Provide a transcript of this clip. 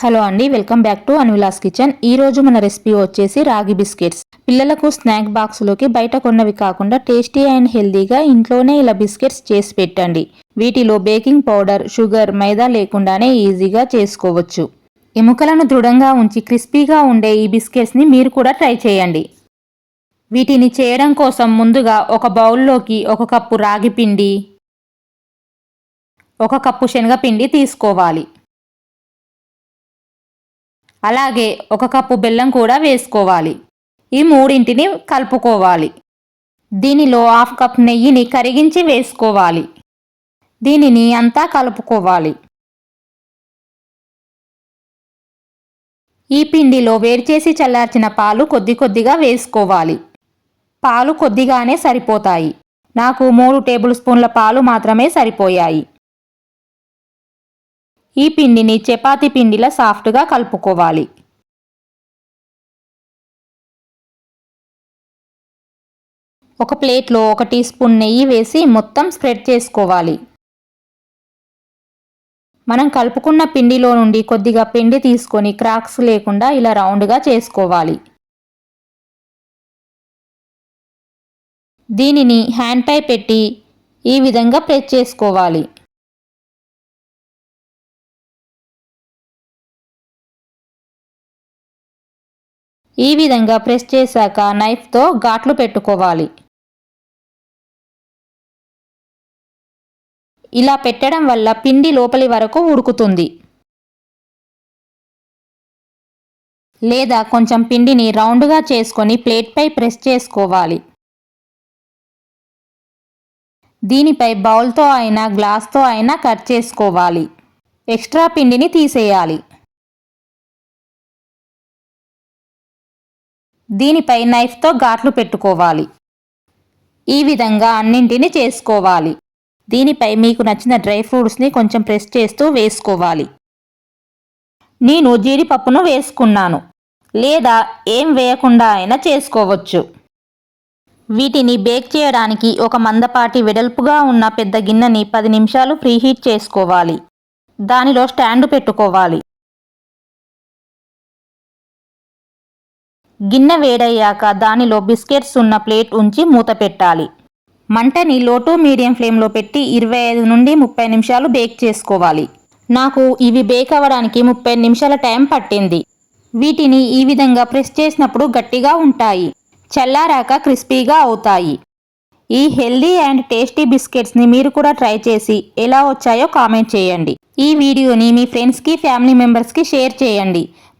Hello అండి welcome back to Anvilas kitchen. ఈ రోజు మన రెసిపీ వచ్చేసి రాగి బిస్కెట్స్. పిల్లలకు స్నాక్ బాక్స్లోకి బయట కొన్నవి కాకుండా టేస్టీ అండ్ హెల్దీగా ఇంట్లోనే ఇలా బిస్కెట్స్ చేసి పెట్టండి. వీటిలో బేకింగ్ పౌడర్ షుగర్ మైదా లేకుండానే ఈజీగా చేసుకోవచ్చు. ఎముకలను దృఢంగా ఉంచి క్రిస్పీగా ఉండే ఈ బిస్కెట్స్ని మీరు కూడా ట్రై చేయండి. వీటిని చేయడం కోసం ముందుగా ఒక బౌల్లోకి ఒక కప్పు రాగి పిండి ఒక కప్పు శనగపిండి తీసుకోవాలి. అలాగే ఒక కప్పు బెల్లం కూడా వేసుకోవాలి. ఈ మూడింటిని కలుపుకోవాలి. దీనిలో హాఫ్ కప్ నెయ్యిని కరిగించి వేసుకోవాలి. దీనిని అంతా కలుపుకోవాలి. ఈ పిండిలో వేడి చేసి చల్లార్చిన పాలు కొద్ది కొద్దిగా వేసుకోవాలి. పాలు కొద్దిగానే సరిపోతాయి. నాకు మూడు టేబుల్ స్పూన్ల పాలు మాత్రమే సరిపోయాయి. ఈ పిండిని చపాతీ పిండిలా సాఫ్ట్గా కలుపుకోవాలి. ఒక ప్లేట్లో ఒక టీ స్పూన్ నెయ్యి వేసి మొత్తం స్ప్రెడ్ చేసుకోవాలి. మనం కలుపుకున్న పిండిలో నుండి కొద్దిగా పిండి తీసుకొని క్రాక్స్ లేకుండా ఇలా రౌండ్గా చేసుకోవాలి. దీనిని హ్యాండ్పై పెట్టి ఈ విధంగా ప్రెస్ చేసుకోవాలి. ఈ విధంగా ప్రెస్ చేశాక నైఫ్తో ఘాట్లు పెట్టుకోవాలి. ఇలా పెట్టడం వల్ల పిండి లోపలి వరకు ఉడుకుతుంది. లేదా కొంచెం పిండిని రౌండ్గా చేసుకొని ప్లేట్పై ప్రెస్ చేసుకోవాలి. దీనిపై బౌల్తో అయినా గ్లాస్తో అయినా కట్ చేసుకోవాలి. ఎక్స్ట్రా పిండిని తీసేయాలి. దీనిపై నైఫ్తో ఘాట్లు పెట్టుకోవాలి. ఈ విధంగా అన్నింటిని చేసుకోవాలి. దీనిపై మీకు నచ్చిన డ్రై ఫ్రూట్స్ని కొంచెం ప్రెస్ చేస్తూ వేసుకోవాలి. నేను జీడిపప్పును వేసుకున్నాను. లేదా ఏం వేయకుండా అయినా చేసుకోవచ్చు. వీటిని బేక్ చేయడానికి ఒక మందపాటి వెడల్పుగా ఉన్న పెద్ద గిన్నెని పది నిమిషాలు ప్రీహీట్ చేసుకోవాలి. దానిలో స్టాండ్ పెట్టుకోవాలి. గిన్నె వేడయ్యాక దానిలో బిస్కెట్స్ ఉన్న ప్లేట్ ఉంచి మూత పెట్టాలి. మంటని లో టు మీడియం ఫ్లేమ్లో పెట్టి ఇరవై ఐదు నుండి ముప్పై నిమిషాలు బేక్ చేసుకోవాలి. నాకు ఇవి బేక్ అవ్వడానికి ముప్పై నిమిషాల టైం పట్టింది. వీటిని ఈ విధంగా ప్రెస్ చేసినప్పుడు గట్టిగా ఉంటాయి. చల్లారాక క్రిస్పీగా అవుతాయి. ఈ హెల్దీ అండ్ టేస్టీ బిస్కెట్స్ని మీరు కూడా ట్రై చేసి ఎలా వచ్చాయో కామెంట్ చేయండి. ఈ వీడియోని మీ ఫ్రెండ్స్కి ఫ్యామిలీ మెంబర్స్కి షేర్ చేయండి.